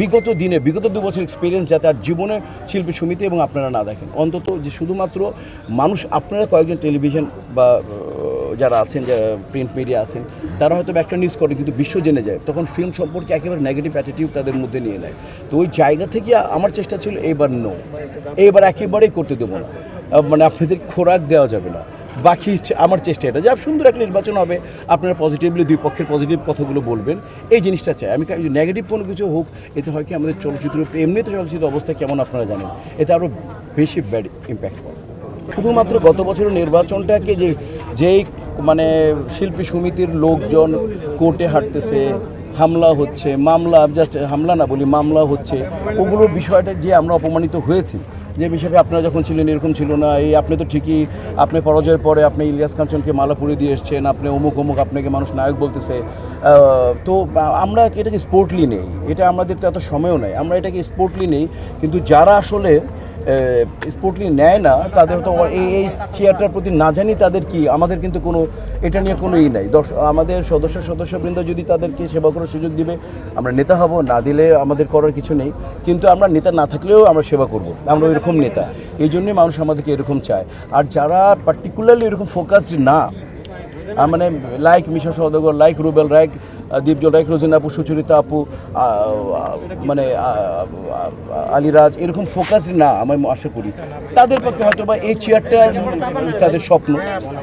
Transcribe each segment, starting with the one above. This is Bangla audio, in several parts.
বিগত দিনে, বিগত দু বছর এক্সপিরিয়েন্স যাতে আর জীবনে শিল্পী সমিতি এবং আপনারা না দেখেন। অন্তত যে শুধুমাত্র মানুষ, আপনারা কয়েকজন টেলিভিশন বা যারা আছেন, যারা প্রিন্ট মিডিয়া আছেন, তারা হয়তো একটা নিউজ করে, কিন্তু বিশ্ব জেনে যায়। তখন ফিল্ম সম্পর্কে একেবারে নেগেটিভ অ্যাটিটিউড তাদের মধ্যে নিয়ে নেয়। তো ওই জায়গা থেকে আমার চেষ্টা ছিল এইবার নো এইবার একেবারেই করতে দেবো না। মানে আপনাদের খোরাক দেওয়া যাবে না। বাকি আমার চেষ্টা এটা যে সুন্দর একটা নির্বাচন হবে, আপনারা পজিটিভলি দুই পক্ষের পজিটিভ কথাগুলো বলবেন। এই জিনিসটা চাই। আমি নেগেটিভ কোনো কিছু হোক, এতে হয় কি আমাদের চলচ্চিত্র এমনিতে চলচ্চিত্র অবস্থা কেমন আপনারা জানেন। এতে আরও বেশি ব্যাড ইম্প্যাক্ট পড়ে। শুধুমাত্র গত বছরের নির্বাচনটাকে যে, যেই মানে শিল্পী সমিতির লোকজন কোর্টে হাঁটতেছে, হামলা হচ্ছে, মামলা জাস্ট হামলা না বলি মামলা হচ্ছে, ওগুলোর বিষয়টা যে আমরা অপমানিত হয়েছি যে বিষয়ে আপনারা যখন ছিলেন, এরকম ছিল না। এই আপনি তো ঠিকই, আপনি পরাজয়ের পরে আপনি ইলিয়াস কাঞ্চনকে মালা পরিয়ে দিয়ে এসছেন, আপনি অমুক অমুক আপনাকে মানুষ নায়ক বলতেছে। তো আমরা এটাকে স্পোর্টলি নেই। এটা আমাদের তো এত সময়ও নেই। আমরা এটাকে স্পোর্টলি নেই, কিন্তু যারা আসলে স্পোর্টলি নেয় না, তাদের তো এই এই চেয়ারটার প্রতি না জানি তাদের কি, আমাদের কিন্তু কোনো এটা নিয়ে কোনো ই নাই। আমাদের সদস্য সদস্যবৃন্দ যদি তাদেরকে সেবা করার সুযোগ দিবে, আমরা নেতা হব, না দিলে আমাদের করার কিছু নেই। কিন্তু আমরা নেতা না থাকলেও আমরা সেবা করব। আমরা ওইরকম নেতা। এই জন্যই মানুষ আমাদেরকে এরকম চায়। আর যারা পার্টিকুলারলি এরকম ফোকাসড না মানে like Misha Sawdagar like Rubel like Dipjol like Rozina আপু, সুচরিতা আপু মানে আলিরাজ, এরকম ফোকাস না আমি আশা করি। তাদের পক্ষে হয়তো বা এই চেয়ারটা তাদের স্বপ্ন,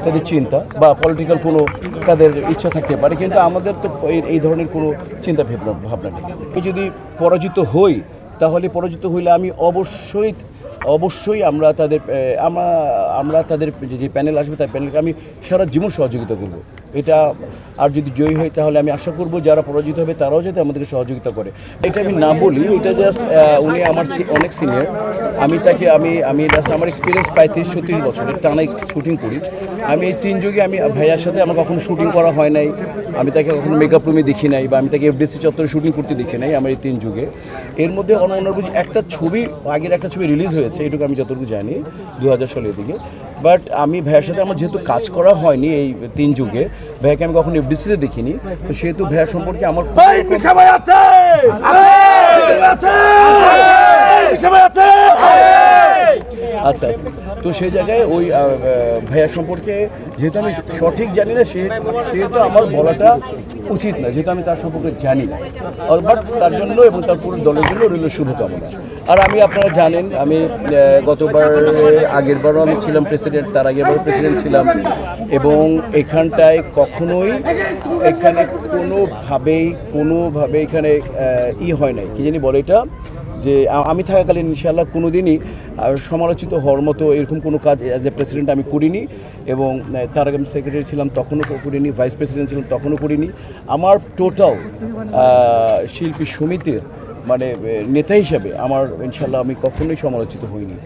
তাদের চিন্তা বা পলিটিক্যাল কোনো তাদের ইচ্ছা থাকতে পারে, কিন্তু আমাদের তো এই- ধরনের কোনো চিন্তা ভাবনা ভাবনা নেই। যদি পরাজিত হই, তাহলে পরাজিত হইলে আমি অবশ্যই অবশ্যই আমরা তাদের আমরা আমরা তাদের যে- প্যানেল আসবে তার প্যানেলকে আমি সারা জীবন সহযোগিতা করব। এটা আর যদি জয়ী হয় তাহলে আমি আশা করব যারা পরাজিত হবে তারাও যাতে আমাদেরকে সহযোগিতা করে। এটা আমি না বলি, এটা জাস্ট উনি আমার অনেক সিনিয়র আমি তাকে, আমি আমি জাস্ট আমার এক্সপিরিয়েন্স প্রায় তিরিশ, ছত্রিশ বছরের, টানাই শুটিং করি। আমি এই তিন যুগে আমি ভাইয়ার সাথে আমার কখনো শুটিং করা হয় নাই। আমি তাকে কখনো মেকআপ রুমে দেখি নাই বা আমি তাকে এফডিসি চত্বরে শুটিং করতে দেখি নাই আমার এই তিন যুগে। এর মধ্যে অন্য বুঝি একটা ছবি আগের একটা ছবি রিলিজ হয়েছে এটুকু আমি যতটুকু জানি দু হাজার সালের দিকে। বাট আমি ভাইয়ার সাথে আমার যেহেতু কাজ করা হয়নি এই তিন যুগে ভাইয়াকে আমি কখনো এফডিসিতে দেখিনি। তো সেহেতু ভাইয়া সম্পর্কে আমার রকম- আচ্ছা আচ্ছা। তো সেই জায়গায় ওই ভাইয়া সম্পর্কে যেহেতু আমি সঠিক জানি না সেহেতু আমার বলাটা উচিত না, যেহেতু আমি তার সম্পর্কে জানি না। বাট তার জন্য এবং তার পুরো দলের জন্য রইল শুভকামনা। আর আমি, আপনারা জানেন, আমি গতবার আগের বারও আমি ছিলাম প্রেসিডেন্ট তার আগের বারও প্রেসিডেন্ট ছিলাম। এবং এখানটায় কখনোই এখানে কোনোভাবেই, কোনোভাবে এখানে ই হয় নাই। কি জানি বলে এটা? যে আমি থাকাকালীন ইনশাল্লাহ কোনো দিনই সমালোচিত হওয়ার মতো এরকম কোনো কাজ অ্যাজ এ প্রেসিডেন্ট আমি করিনি এবং তার আগে আমি সেক্রেটারি ছিলাম, তখনও করিনি ভাইস প্রেসিডেন্ট ছিলাম, তখনও করিনি। আমার টোটাল শিল্পী সমিতির মানে নেতা হিসাবে আমার ইনশাল্লাহ আমি কখনোই সমালোচিত হইনি।